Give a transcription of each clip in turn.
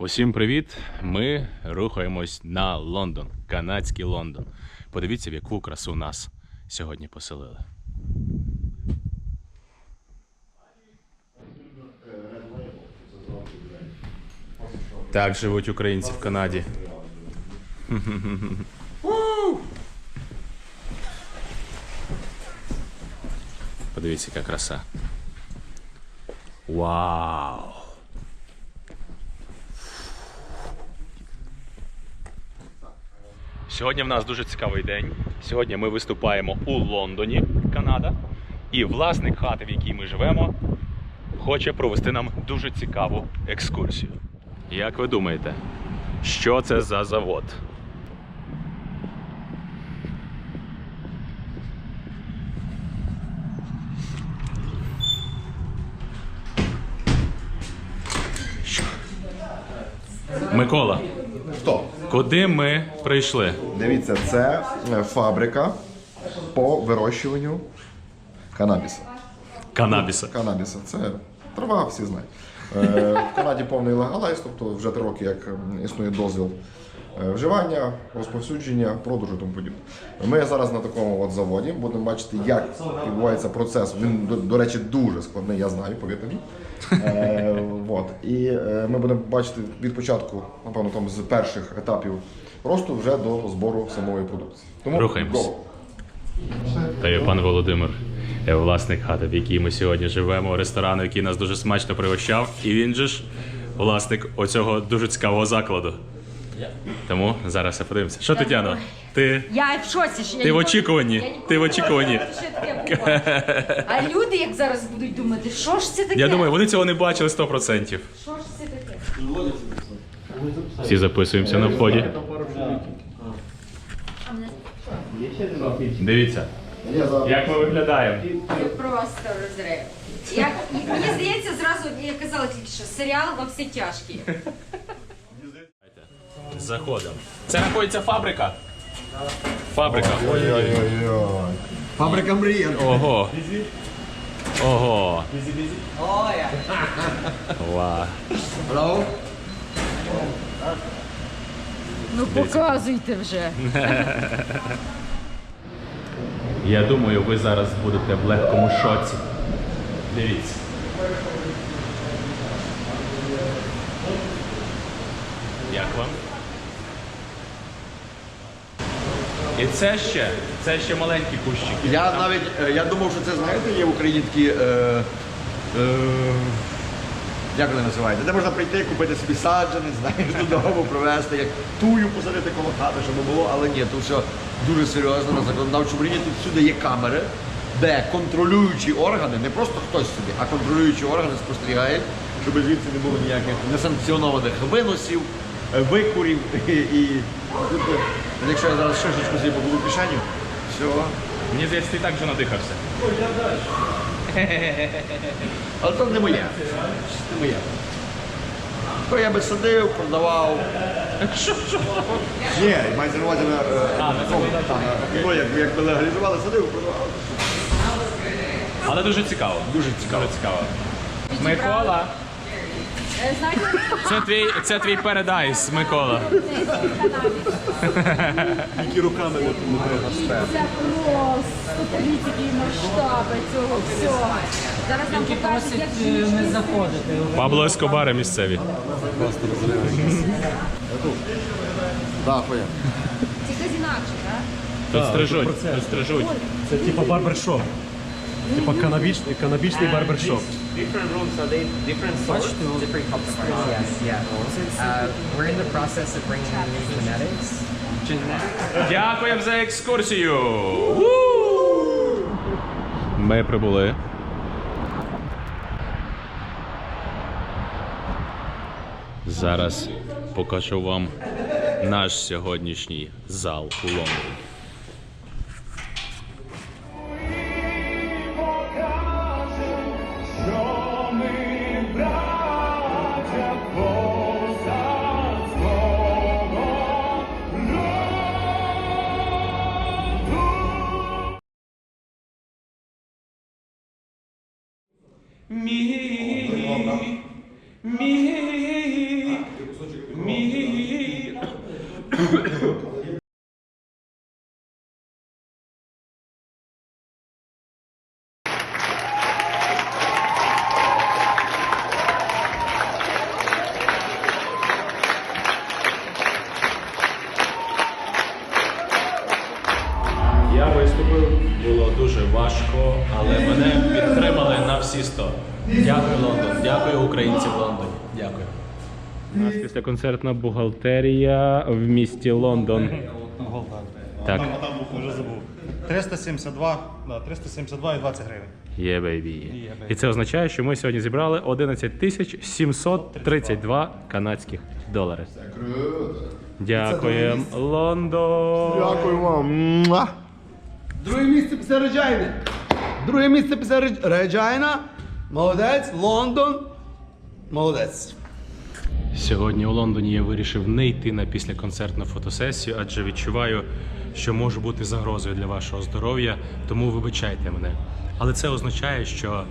Усім привіт! Ми рухаємось на Лондон, канадський Лондон. Подивіться, в яку красу нас сьогодні поселили. Так живуть українці в Канаді. Подивіться, яка краса. Вау! Сьогодні в нас дуже цікавий день. Сьогодні ми виступаємо у Лондоні, Канада. І власник хати, в якій ми живемо, хоче провести нам дуже цікаву екскурсію. Як ви думаєте, що це за завод? Микола? Куди ми прийшли? Дивіться, це е, фабрика по вирощуванню канабіса. Канабіса. Канабіса це трава, всі знають. Е, В Канаді повний легалайз, тобто вже три роки, як існує дозвіл вживання, розповсюдження, продажу і тому подібне. Ми зараз на такому от заводі будемо бачити, як відбувається процес. Він, до, до речі, дуже складний, я знаю, повірте мені. Е, от. І е, ми будемо бачити від початку, напевно, там з перших етапів росту вже до збору самої продукції. Тому Рухаємось. go! Та є пан Володимир, е, власник хати, в якій ми сьогодні живемо, ресторану, який нас дуже смачно пригощав. І він же ж власник оцього дуже цікавого закладу. Тому зараз я подивимося. Що, Тетяно? Ти Я в шоці. ж, я Ти в ніколи- очікуванні, я ніколи ти в не очікуванні. знала, що таке буває. А люди, як зараз будуть думати, що ж це таке? я думаю, вони цього не бачили 100%. Що ж це таке? Всі записуємося на вході. Дивіться, як ми виглядаємо. Це просто розрив. Як, мені здається, зразу, я казала тільки що, серіал во всі тяжкі. Заходимо. Це знаходиться фабрика. Фабрика. Ой-ой-ой. Фабрика мрії. Ого. Ого. Ва. Hello? Ну показуйте вже. Я думаю, ви зараз будете в легкому шоці. Дивіться. Як вам? І це ще, це ще маленькі кущики. Я навіть е, я думав, що це знаєте, є українські. Е, е, як вони називаються? Де можна прийти, купити собі саджанець, знаєш, додому провести, як тую посадити коло хати, щоб було, але ні, тут все дуже серйозно на законодавчому рівні. Тут всюди є камери, де контролюючі органи, не просто хтось собі, а контролюючі органи спостерігають, щоб звідси не було ніяких несанкціонованих виносів, е, викурів і. Е, якщо я зараз шишечку побуду в кишеню, все. Мені здається, ти так вже надихався. Але то не моє. Не моє. То я би садив, продавав. Що, що? Ні, мається на увазі на е, та, на- ну, як, якби легалізували, садив, продавав. Але дуже цікаво. Дуже цікаво. Дуже цікаво. Микола. Е, Це твій, це твій передайс, Микола. Тільки руками не, треба. це просто подивіться, які масштаби цього всього. Зараз нам покажуть, як не заходити. Пабло Ескобари місцеві. Да, хуя. Якось інакше, так? Тут стрижуть, тут стрижуть. Це типа барбершоп. Типа канабічний, канабічний барбершоп. Different rooms, so they different sorts, different cultivars. Yes, yeah. Uh, we're in the process of bringing in new genetics. Genetics. Дякуємо за екскурсію. Ми прибули. Зараз покажу вам наш сьогоднішній зал у Лондоні. Але мене підтримали на всі 100. Дякую, Лондон. Дякую українці в Лондоні. Дякую. У нас післяконцертна бухгалтерія в місті Лондон. Так. Вже забув. 372, да, 372 і 20 гривень. Є бейбі. І це означає, що ми сьогодні зібрали 11 тисяч 732 канадських долари. Дякуємо, Лондон. Дякую вам. Друге місце після. Друге місце після Редж- Реджайна. Молодець. Лондон. Молодець. Сьогодні у Лондоні я вирішив не йти на післяконцертну фотосесію, адже відчуваю, що може бути загрозою для вашого здоров'я, тому вибачайте мене. Але це означає, що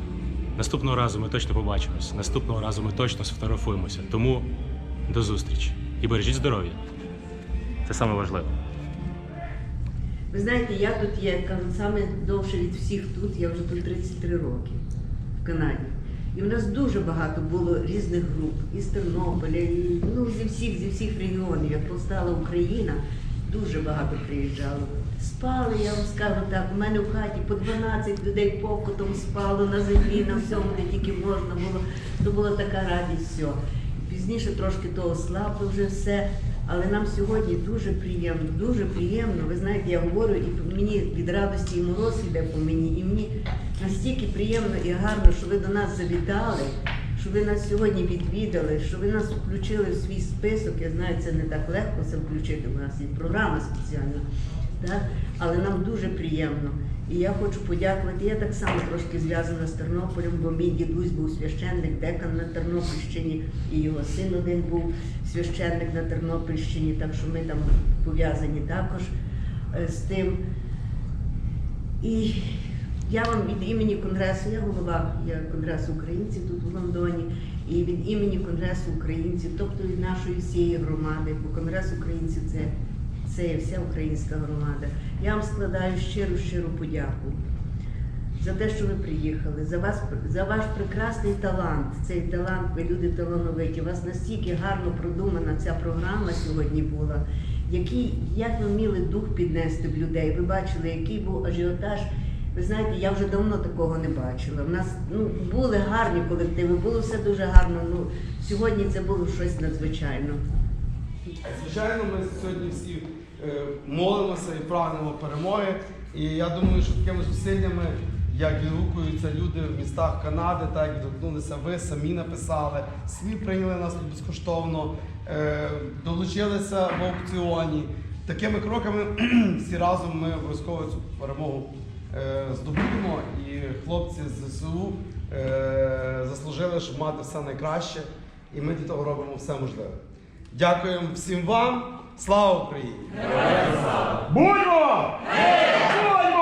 наступного разу ми точно побачимось, наступного разу ми точно сфотографуємося. Тому до зустрічі і бережіть здоров'я. Це саме важливе. Ви знаєте, я тут є кажу, саме довше від всіх тут, я вже тут 33 роки в Канаді. І в нас дуже багато було різних груп із Тернополя, і, ну, зі всіх, зі всіх регіонів. Як повстала Україна, дуже багато приїжджало. Спали, я вам скажу так, у мене в хаті по 12 людей покотом спало на землі, на всьому, де тільки можна було. То була така радість все. Пізніше трошки то ослабло вже все. Але нам сьогодні дуже приємно, дуже приємно. Ви знаєте, я говорю, і мені від радості і мороз іде по мені, і мені настільки приємно і гарно, що ви до нас завітали, що ви нас сьогодні відвідали, що ви нас включили в свій список. Я знаю, це не так легко це включити. У нас є програма спеціальна. Так? Але нам дуже приємно. І я хочу подякувати. Я так само трошки зв'язана з Тернополем, бо мій дідусь був священник, декан на Тернопільщині, і його син один був священник на Тернопільщині, так що ми там пов'язані також е, з тим. І я вам від імені Конгресу, я голова я Конгресу українців тут в Лондоні, і від імені Конгресу українців, тобто від нашої всієї громади, бо Конгрес українців це, це є вся українська громада. Я вам складаю щиру щиру подяку за те, що ви приїхали, за вас за ваш прекрасний талант. Цей талант, ви люди талановиті. У вас настільки гарно продумана ця програма сьогодні була. Який, як ви вміли дух піднести в людей? Ви бачили, який був ажіотаж. Ви знаєте, я вже давно такого не бачила. У нас ну, були гарні колективи, було все дуже гарно. Ну, сьогодні це було щось надзвичайно. Звичайно, ми сьогодні всі молимося і прагнемо перемоги. І я думаю, що такими зусиллями, як відгукуються люди в містах Канади, так відгукнулися ви, самі написали, самі прийняли нас тут безкоштовно, е, долучилися в аукціоні. Такими кроками всі разом ми обов'язково цю перемогу е, здобудемо. І хлопці з ЗСУ е, заслужили, щоб мати все найкраще. І ми для того робимо все можливе. Дякуємо всім вам. Слава Україні! Будьмо! Будьмо!